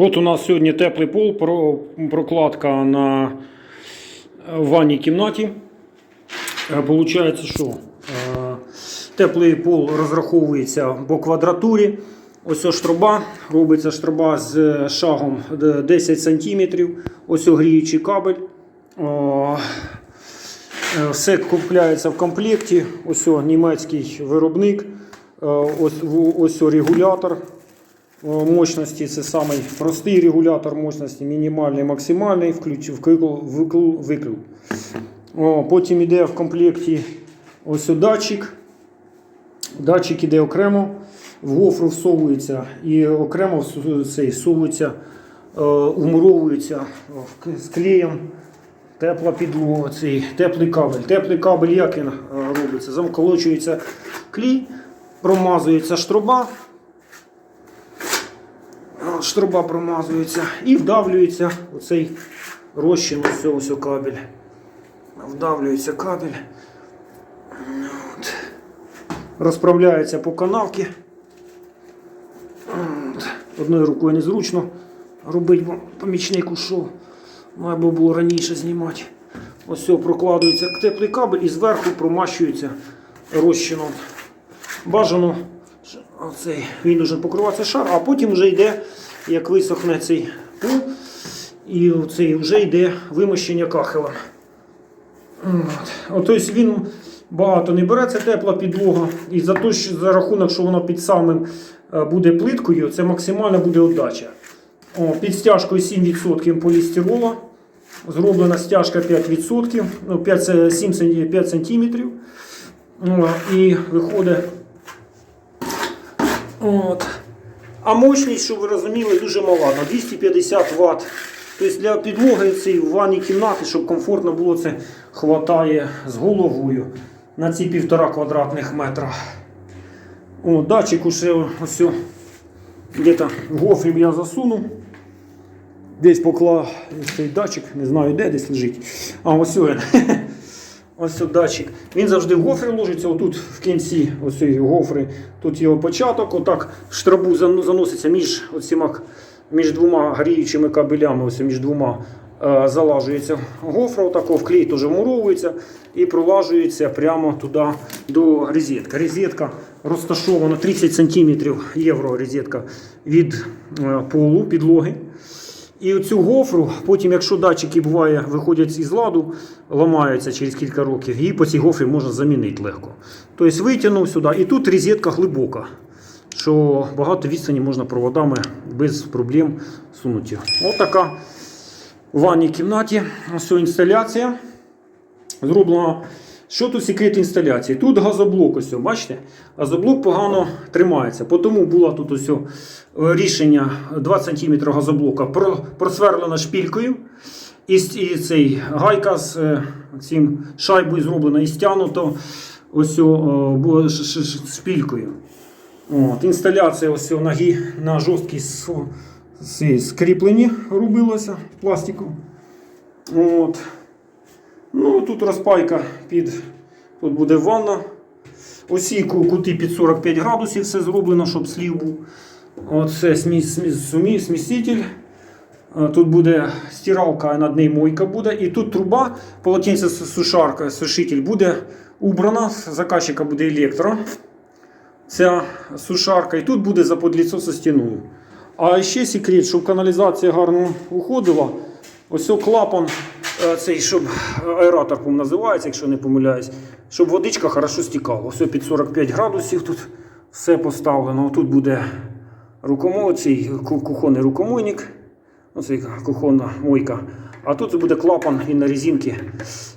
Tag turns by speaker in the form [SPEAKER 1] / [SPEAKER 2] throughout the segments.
[SPEAKER 1] От у нас сьогодні теплий пол, прокладка на е, ванній кімнаті. Е, Получається, що е, теплий пол розраховується по квадратурі. Ось ось штроба, робиться штроба з е, шагом 10 см. Ось огріючий кабель. Е, Все купляється в комплекті. Ось німецький виробник. Е, Ось, ось регулятор мощності. Це самий простий регулятор мощності, мінімальний, максимальний, включ, вкл, викл, викл. О, потім йде в комплекті ось датчик. Датчик іде окремо, в гофру всовується і окремо цей всовується, е, вмуровується в- з клеєм. Тепла підлога, цей теплий кабель. Теплий кабель як він е, робиться? Замколочується клей, промазується штроба. Штроба промазується і вдавлюється оцей розчин ось ось кабель. Вдавлюється кабель. От. Розправляється по канавці. От. Одною рукою незручно робити, бо помічник ушов. Має було раніше знімати. Ось прокладується теплий кабель і зверху промащується розчином. Бажано, оцей, він дуже покриватися шар, а потім вже йде, як висохне цей пул, і оцей вже йде вимощення кахелем. От. Тобто він багато не бере, це тепла підлога. І за, то, що, за рахунок, що воно під самим е, буде плиткою, це максимальна буде отдача. О, під стяжкою 7% полістирола. Зроблена стяжка 5%, ну, 5, 7 см, 5 см. І виходить. От. А мощність, щоб ви розуміли, дуже мала, на 250 Вт. Тобто для підлоги цієї в ванній кімнаті, щоб комфортно було, це хватає з головою на ці півтора квадратних метра. О, датчик уже ось где-то я засунув. Десь поклав цей датчик, не знаю де, десь лежить. А ось він. Ось от датчик. Він завжди в гофрі ложиться, отут в кінці ось гофри, тут його початок, отак штрабу заноситься між, оціма, між двома гріючими кабелями, ось між двома е, залажується гофра, отако, в клей теж вмуровується і пролажується прямо туди до розетки. Розетка розташована 30 см євро розетка від е, полу, підлоги. І оцю гофру, потім, якщо датчики буває, виходять із ладу, ламаються через кілька років, її по цій гофрі можна замінити легко. Тобто витягнув сюди, і тут розетка глибока, що багато відстані можна проводами без проблем сунути. Ось така в ванній кімнаті. Ось інсталяція зроблена. Що тут секрет інсталяції? Тут газоблок, ось, бачите? Газоблок погано тримається. Тому було тут ось рішення 2 см газоблока про- просверлено шпількою. І, цей гайка з е, цим шайбою зроблена і стягнуто ось шпількою. От, інсталяція ось ноги на жорсткій с- с- скріпленні робилася пластиком. От. Ну, тут розпайка під. Тут буде ванна. Усі ку- кути під 45 градусів все зроблено, щоб слів був. Оце сміситель. Е, Тут буде стиралка, над нею мойка буде. І тут труба, полотенце сушарка, сушитель буде убрана. З Заказчика буде електро. Ця сушарка. І тут буде заподліцо зі стіною. А ще секрет, щоб каналізація гарно уходила. Ось клапан, цей, щоб аератор називається, якщо не помиляюсь, щоб водичка хорошо стікала. О під 45 градусів тут все поставлено. Тут буде цей кухонний рукомойник, оцей кухонна мойка. А тут буде клапан і на резинці.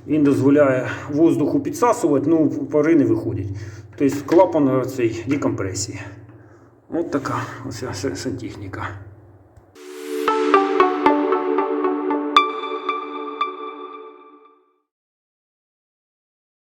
[SPEAKER 1] Він дозволяє воздуху підсасувати, ну пари не виходять. Тобто клапан е, цей декомпресії. Ось така ось сантехніка.